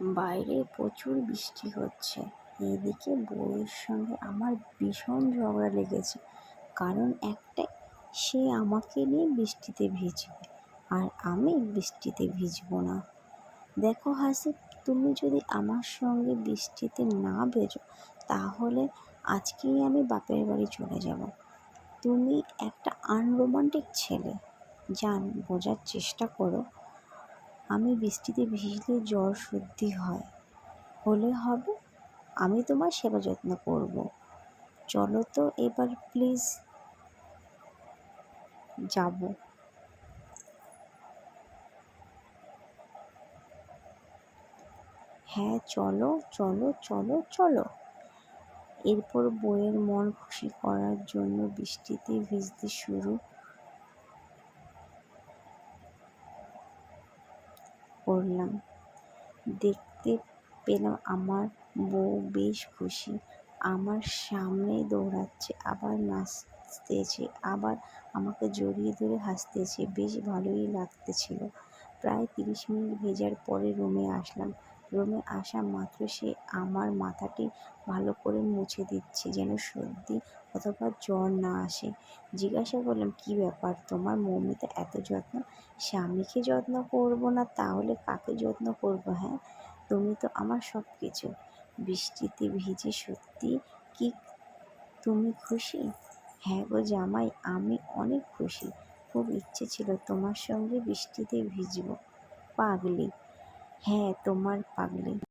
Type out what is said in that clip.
বাইরে প্রচুর বৃষ্টি হচ্ছে। এদিকে বউয়ের সঙ্গে আমার ভীষণ ঝগড়া লেগেছে, কারণ একটাই সে আমাকে নিয়ে বৃষ্টিতে ভিজবে আর আমি বৃষ্টিতে ভিজবো না। দেখো হাসি, তুমি যদি আমার সঙ্গে বৃষ্টিতে না ভেজো, তাহলে আজকেই আমি বাপের বাড়ি চলে যাব। তুমি একটা আনরোমান্টিক ছেলে। যান বোঝার চেষ্টা করো। আমি বৃষ্টিতে ভিজলে জ্বর সর্দি হয়। হলে হবে, আমি তোমার সেবা যত্ন করব। চলো তো এবার প্লিজ যাব। হ্যাঁ চলো চলো চলো চলো। এরপর বইয়ের মন খুশি করার জন্য বৃষ্টিতে ভিজতে শুরু করলাম দেখতে পেলাম আমার বউ বেশ খুশি। আমার সামনে দৌড়াচ্ছে, আবার নাচতেছে, আবার আমাকে জড়িয়ে ধরে হাসতেছে। বেশ ভালোই লাগতেছিল। প্রায় তিরিশ মিনিট ভেজার পরে রুমে আসলাম। রুমে আসা মাত্র সে আমার মাথাটি ভালো করে মুছে দিচ্ছে, যেন সর্দি অথবা জ্বর না আসে। জিজ্ঞাসা করলাম, কী ব্যাপার? তোমার মৌমিতা এত যত্ন? স্বামীকে যত্ন করব না তাহলে কাকে যত্ন করব হ্যাঁ? তুমি তো আমার সব কিছু বৃষ্টিতে ভিজে সত্যি কি তুমি খুশি? হ্যাঁ গো জামাই, আমি অনেক খুশি। খুব ইচ্ছে ছিল তোমার সঙ্গে বৃষ্টিতে ভিজবো। পাগলি হ্যাঁ তোমার পাগলি।